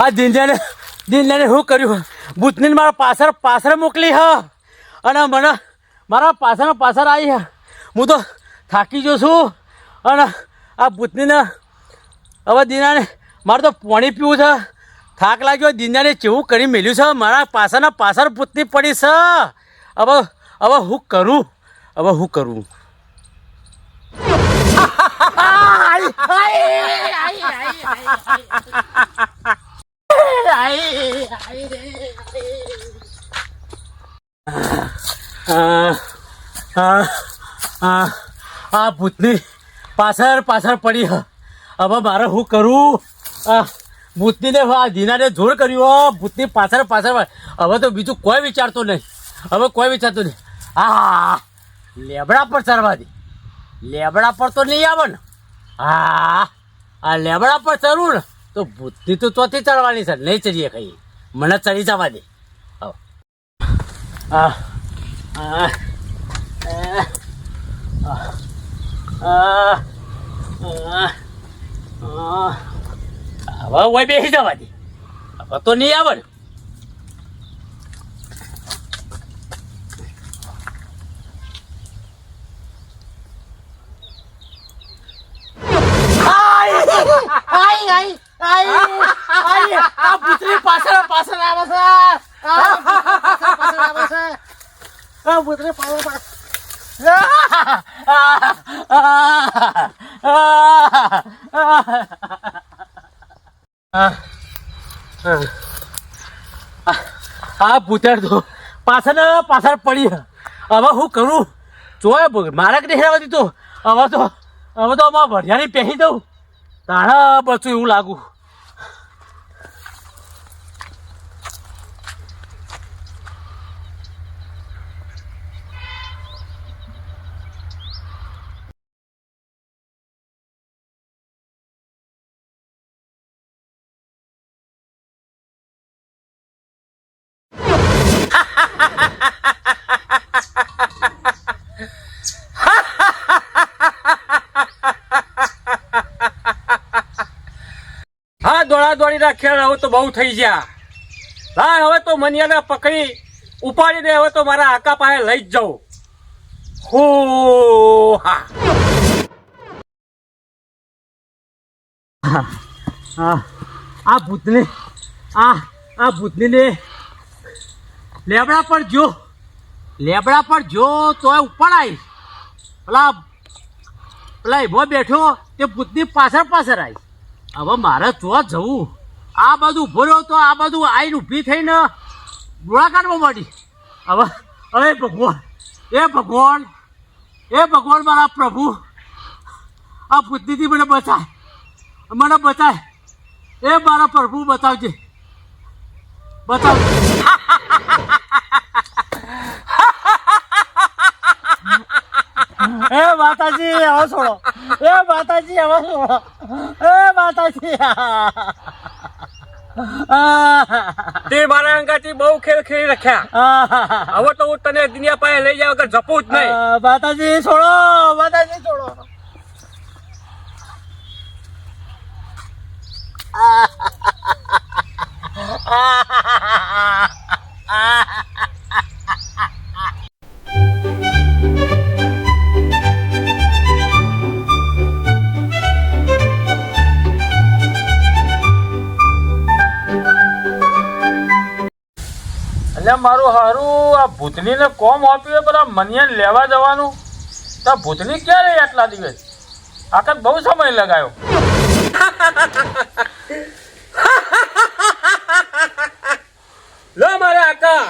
આ દિનજાને દિનજાને શું કર્યું? ભૂતની મારા પાછળ પાછળ મોકલી, હ. અને મને, મારા પાછળ પાછળ આવી, હ. તો થાકી જો છું. અને આ ભૂતનીને હવે દિનાને, મારે તો પાણી પીવું છે. થાક લાગ્યો દિનાને ચેવું કરી મેલ્યું છે? મારા પાછળના પાછળ ભૂતની પડી છે. હવે હવે હું કરું? હવે હું કરું? આ ભૂતની પાછળ પાછળ પડી હવે મારે શું કરું? ભૂતનીને આ ધીનાને જોર કર્યું ભૂતની પાછળ પાછળ હવે તો બીજું કોઈ વિચારતો નહીં. હવે કોઈ વિચારતો નહીં. હા લેબડા પર ચડવા દે. લેબડા પર તો નહીં આવે ને. હા, આ લેબડા પર ચડવું ને, તો બુદ્ધિ તો ચોથી ચડવાની છે, નહીં ચડીએ કઈ. મને ચડી જવા દે. હવે ઓય બેસી જવા દે. હવે તો નહીં આવે ને આય આય આય આ પુત્રી પાછળ પાછળ આવે છે. આ પાછળ આવે છે. આ પુત્રી પાછળ પાછળ. આ ભૂતર તો પાછળ પાછળ પડી હવે હું કરું? જોય મારા કે નહીં દીધો? હવે તો હવે તો અમારા ભરિયાની પહેરી દઉં. તાણા બચું એવું લાગુ. દોડા રાખ્યા હવે તો બહુ થઈ ગયા. હા, હવે તો મનિયાને પકડી ઉપાડીને હવે તો મારા આકા પાસે લઈ જ જાઉં. હો, હા. આ ભૂતને, આ આ ભૂતનીને લેબડા પર જો. લેબડા પર જો તોય ઉપડાય પેલા પેલા એમાં બેઠો, તે ભૂતની પાછળ પાછળ આવી હવે મારે તો જવું. આ બધું ભર્યો તો આ બધું આઈને ઊભી થઈને કાઢવા માંડી હવે, અરે ભગવાન, એ ભગવાન એ ભગવાન મારા પ્રભુ. આ બુદ્ધિથી મને બચાય. મને બચાય. એ મારા પ્રભુ બતાવજે. બતાવજે. એ માતાજી, હવે છોડો. એ માતાજી, હવે છોડો. એ માતાજી! તે મારા અંગાથી બહુ ખેલ ખેલી રાખ્યા. હવે તો હું તને દુનિયા પાસે લઈ જાવ વગર જપું જ નહીં. માતાજી છોડો માતાજી છોડો. ભૂતનીને કોમ આપ્યું પેલા મનિયન લેવા જવાનું? તો ભૂતની ક્યારે આટલા દિવસ? આખત બહુ સમય લગાયો. લો મારા આકા.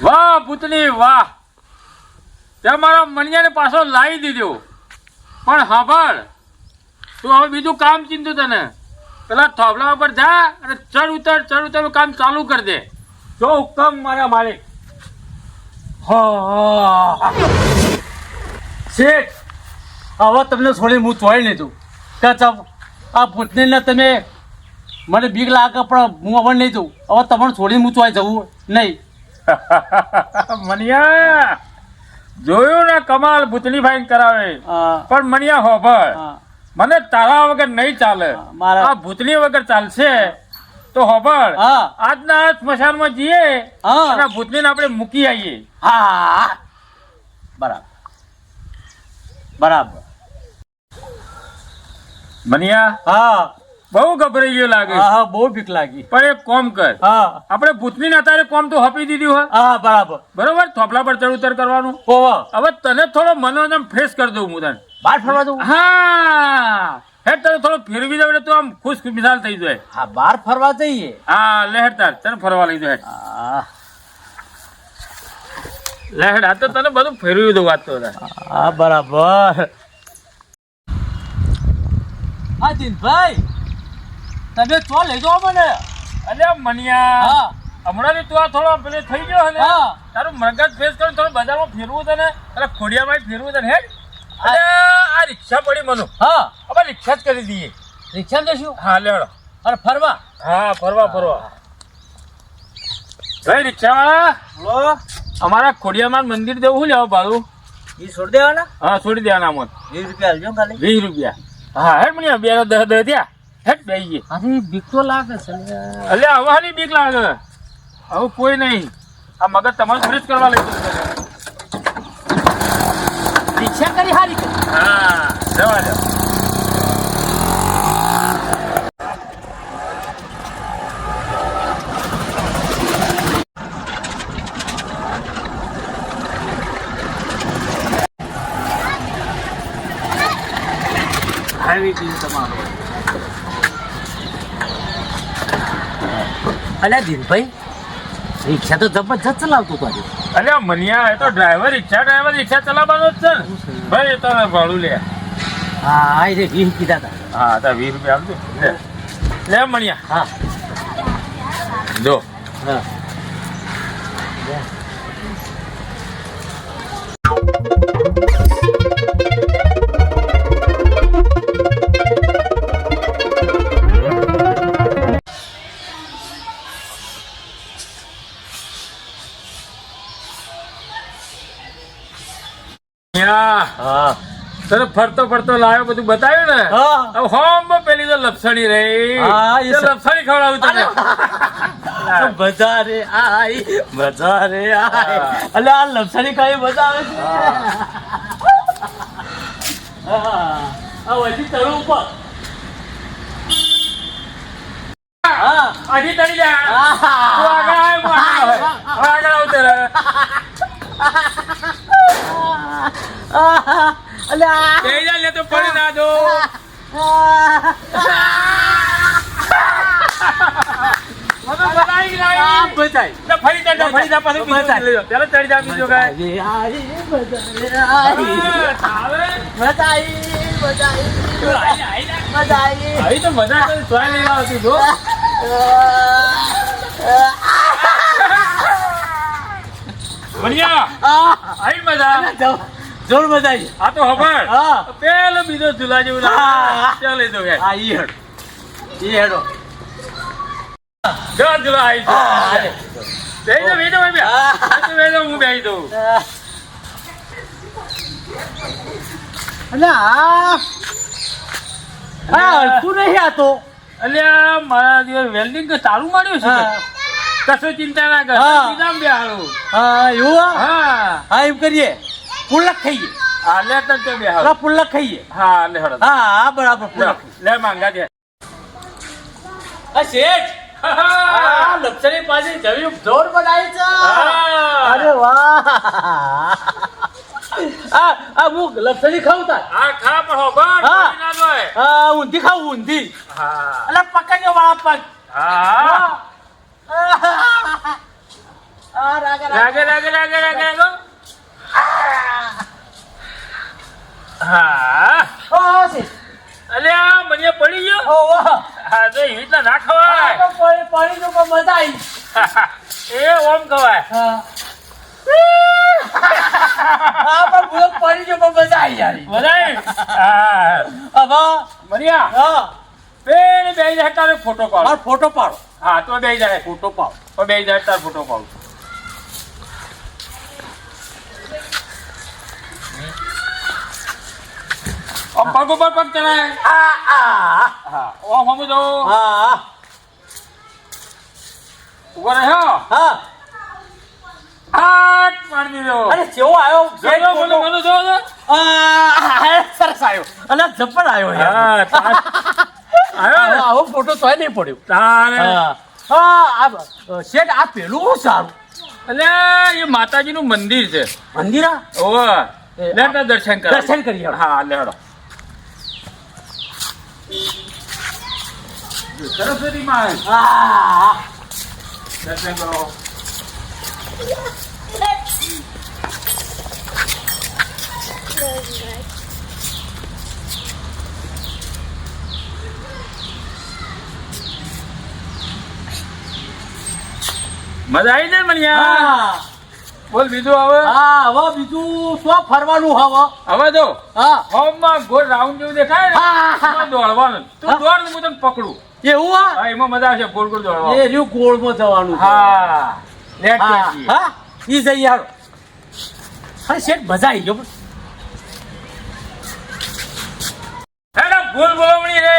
વાહ ભૂતની વાહ. તે મારા મણિયાને પાછો લાવી દીધો. પણ સાંભળ તું હવે બીજું કામ ચિંતું તને. પેલા થોભલા ઉપર જા અને ચડ ઉતર ચડ ઉતરનું કામ ચાલુ કરી દે. જો હુકમ મારા માલિક. હા. શેઠ હવે તમને છોડી હું તોય લીધું. ચમ આ ભૂતનીને તમે મને બીક લાગે પણ હું હવે નહીં જઉં. હવે તમને છોડીને હું તોય જવું નહીં. મનિયા જોયું ને કમાલ ભૂતની ભાઈ કરાવે. હા, પણ મનિયા હા, મને તારા વગર નહીં ચાલે. આ ભૂતની વગર ચાલશે. તો હોબળ આજના આ સ્મશાનમાં જઈએ અને ભૂતલીને આપણે મૂકી આવીએ. હા. બરાબર. બરાબર. મનિયા હા. બહુ ગભરાઈ ગયો લાગે. હા બહુ બીક લાગી. પણ એક કોમ કર. હા. આપણે ભૂતનીને અત્યારે કોમ તો હપી દીધું હોય. હા બરાબર. બરોબર? થોપલા પર ચડ ઉતર કરવાનું. હવે. તને થોડો મનોરંજન ફ્રેશ કરી દઉં હું તને. બહાર ફરવા જવું? હા હેડ તને થોડો ફેરવી દઉં એટલે તું આમ ખુશ મિસાલ થઈ જાય. હા બહાર ફરવા જઈએ. હા લે હેડ તાર તને ફરવા લઈ જાય. લે હેડ આ તો તને બધું ફેરવી દઉં વાત તો હા બરાબર. હા દિનભાઈ તમે ચો લઈ જાઓ મને? અરે મનિયા હા. હમણાં તું આ થોડો પેલે થઈ ગયો ને? તારું મગજ ફેસ કરી થોડું બજારમાં ફેરવું તને એટલે ખોડિયામાં ફેરવું તને હેડ. અરે આ રિક્ષા પડી મને. હા. હવે રિક્ષા જ કરી દઈએ. રિક્ષા જશું હા લેવડો. અને ફરવા? હા ફરવા ફરવા. ભાઈ રિક્ષા વાળા બોલો. અમારા ખોડિયામાં મંદિર જવું શું લેવા ભાડું? એ છોડી દેવાના? હા છોડી દેવાના મત વીસ રૂપિયા આલજો ખાલી. વીસ રૂપિયા. હા હેડ મને બે દસ દસ થયા. હેડ બે ગઈએ આથી બીક તો લાગે છે અલ્યા હવે હાની બીક લાગે. હવે કોઈ નહીં. આ મગજ તમારું ફ્રેશ કરવા લઈ કરી હારી કરી હા, જવા દે. આવી ગયું તમારું. અલ્યા દિનભાઈ રિક્ષા તો જબરજસ્ત ચલાવતો તો અલ્યા મનિયા એ તો ડ્રાઈવર રિક્ષા ડ્રાઈવર રિક્ષા ચલાવવાનો જ છે ને. ભાઈ એ તો ભાડું લે. હા આ રે વીસ કીધા હતા હા તો વીસ રૂપિયા આપજો. લે. લે મણિયા. હા. જો. હા. ફરતો ફરતો લાવ્યો બધું બતાવ્યું ને? હવે હોમ પેલી તો લપસણી રહી. લપસણી ખવડાવું તમે મજા રે આઈ મજા રે આઈ. અલે આ લપસણી કઈ બતાવે છે? આ વધી ચડું ઉપર. આજી તળી આગળ આવ, હું આગળ આવ. હવે આગળ આવ તારે. આહા. અલે આ બેહી જા, લે તો પડી ના દો આવી મજા જોર મજા આ તો હબર હા. પેલો બીજો ઝુલા જેવું હા. ત્યાં દો. આ ઈ હેડો ઈ હેડો જો ઝુલા આવી. હા, હાલે. બેહી જા, ભાઈ, બેહ. હા. જા, હું બેહી દઉં. અને આ હલકું નહીં આ તો અલ્યા મારા દિવસ વેલ્ડિંગ તો સારું માંડ્યું છે કશું ચિંતા ના કર હા. હા એવું હા હા એમ કરીએ પુલ્લક ખાઈએ. હા લે તને તો હા બેહાડું પુલ્લક ખાઈએ. હા લે હળ હા હા બરાબર લે, પુલ્લક લે માંગા દે. આ શેઠ! આ પાછી જવી જોર બનાવી છે. હા. અરે વાહ. આ આ હું લપસણી ખાઉં તાર. હા ખા પણ હોભળ, હા. ના જોય. આ ઊંધી ખાઉં ઊંધી. હા. અલા પકડ્યો વાળા પગ. હા. રાગા રાગા. લાગે લાગે. હા અલ્યા મને પડી ગયો ઓ વાહ હા મજા આવી એ ઓમ ખવાય આ પણ મજા આવી યાર હવે મરિયા હા જાય તારે ફોટો પાડો ફોટો પાડો હા તો બે જાય ફોટો પાડો તો બે જાય તાર ફોટો પાડો પગ ઉપર પગ ચડાય. આ આ હા. ઓમ હમ જો હા ઊભો રહ્યો? હા આટ પાડી દીધો. અરે કેવો આવ્યો બોલો બોલો બોલો જો. આ સરસ આવ્યો. અને જબ્બર આવ્યો યાર. આવ્યો આવો ફોટો તોય નહીં પડ્યો. તારે. હા. આ શેઠ આ પેલું સારું? એટલે એ માતાજીનું મંદિર છે. મંદિર તો દર્શન કર દર્શન કરી હા લેડો સરસ્વતી માં હા દર્શન કરો. મજા આવી જાય મણિયા હા. બોલ બીજું હવે? હા હવે બીજું શું ફરવાનું હવે? હવે જો હા. હોમમાં ગોળ રાઉન્ડ જેવું દેખાય હા, હા. દોડવાનું. તું. દોડ હું તને પકડું. એવું હા એમાં મજા આવશે ગોળ ગોળ દોડવા એ જો ગોળમાં જવાનું. હા લેટ હા ઈ જઈ યાર હા શેઠ મજા આવી ગયો. ભૂલ બોલવણી રે.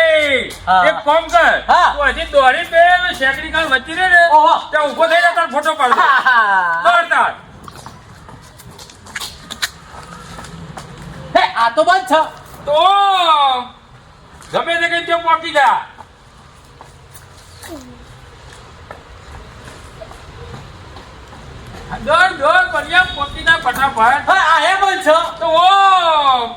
એક કામ કર. તું હજી દોડી પે શેકડી કાલ વચ્ચે રે ત્યાં ઊભો થઈ ફોટો હા. આ તો બંધ છે. તો ગમે તે કઈ ત્યાં પહોંચી જા. દોડ દોડ બઢિયા પહોંચી જા ફટાફટ હા આ છે. તો ઓમ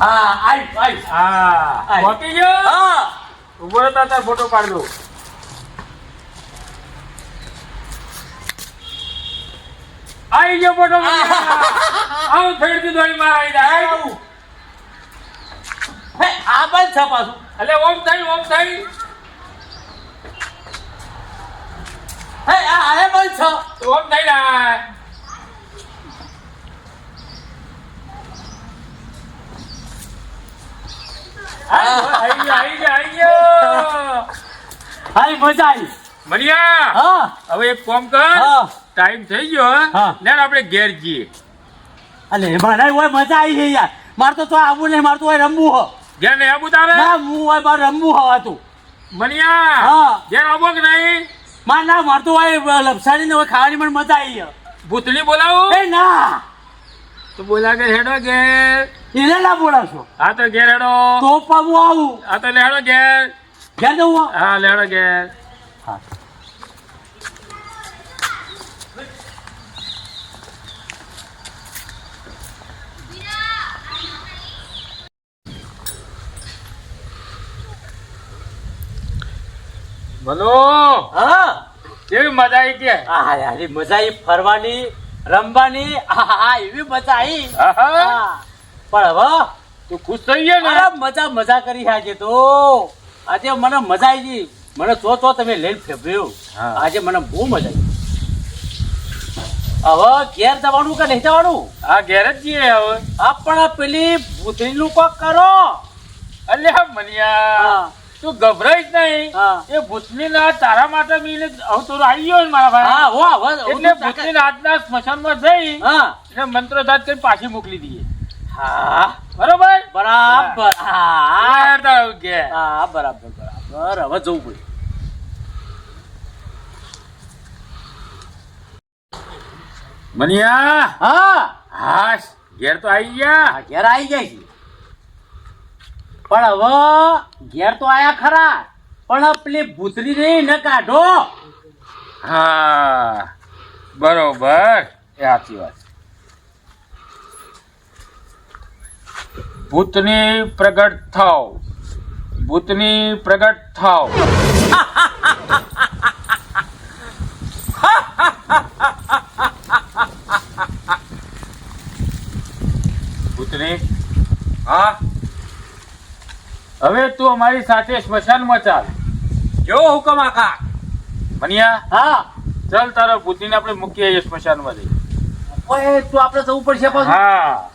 હા આઈ આઈ. હા. પહોંચી ગયો? હા. ઊભો રહો તાર તાર ફોટો પાડ દો આઈ ગયો ફોટો આવું ફેરથી દોડી માર આવી જાય આવું. હે આ બંધ છે પાછું. એટલે ઓમ થઈ ઓમ થઈ હે આ આ બંધ છે ઓમ થઈ મજા આવી મરિયા હા. હવે એક કામ કર. ટાઈમ થઈ ગયો. ને આપણે ઘેર જઈએ. અલે મને મજા આવી છે યાર. મારે તો આવું નહીં મારે તો હોય રમવું હો. નહીં આવું તારે ના હું હોય મારે રમવું હવા તું મનિયા હા. ઘેર રમો કે નહીં? માં ના મારતો હોય લપસાડી ને હોય ખાવાની પણ મજા આવી ભૂતલી બોલાવું? એ ના. તો બોલા કે હેડો કે એને ના બોલાવશો. હા તો ઘેર હેડો. તો પણ હું આવું. હા તો લેડો ઘેર. ઘેર જવું. હા લેડો ઘેર. હા. બોલો. હા. કેવી મજા આવી કે? આ યાર મજા આવી ફરવાની રમવાની. હા એવી મજા આવી પણ હવે તું ખુશ થઈ ગયો ને? અરે મજા મજા કરી આજે તો. આજે મને મજા આવી ગઈ. મને તો તો તમે લઈને ફેરવ્યું હા. આજે મને બહુ મજા આવી હવે ઘેર જવાનું કે નહીં જવાનું? હા ઘેર જ જઈએ હવે. આ પણ પેલી ભૂતરીનું કોક કરો. અલ્યા મનિયા. હા. તું ગભરાઈશ નહીં. એ ભૂતની ના તારા માટે મીને અવતરો આવી ગયો ને મારા ભાઈ. હા એટલે ભૂતની રાતના સ્મશાનમાં જઈ હા. એટલે મંત્રો કરી પાછી મોકલી દઈએ. હા. બરોબર? બરાબર. હા. હા. હા બરાબર બરાબર. હવે જવું પડે. મનિયા? હા. હાશ ઘેર તો આવી ગયા. ઘેર આવી જાય છે પણ હવે ઘેર તો આયા ખરા. પણ પેલી ભૂતરી રહી ન કાઢો. હા, બરોબર. એ સાચી વાત ભૂતની પ્રગટ થાવ ભૂતની પ્રગટ થાવ ભૂતની, હા? હવે તું અમારી સાથે સ્મશાનમાં ચાલ. કેવો હુકમ આખા? મનિયા હા. ચાલ તારા બુદ્ધિને આપણે મૂકી આવીએ સ્મશાનમાં જઈ ઓએ તું આપણે જવું પડશે પાછું. હા.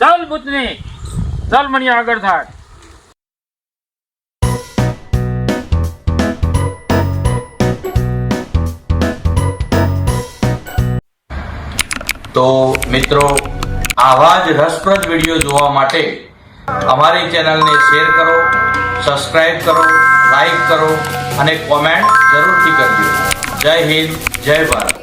ચાલ બુદ્ધની ચાલ મનિયા આગળ થાક. તો મિત્રો આવા જ રસપ્રદ વીડિયો જોવા માટે અમારી ચેનલને શેર કરો, સબસ્ક્રાઇબ કરો લાઈક કરો અને કોમેન્ટ જરૂરથી કરજો. જય હિન્દ, જય ભારત.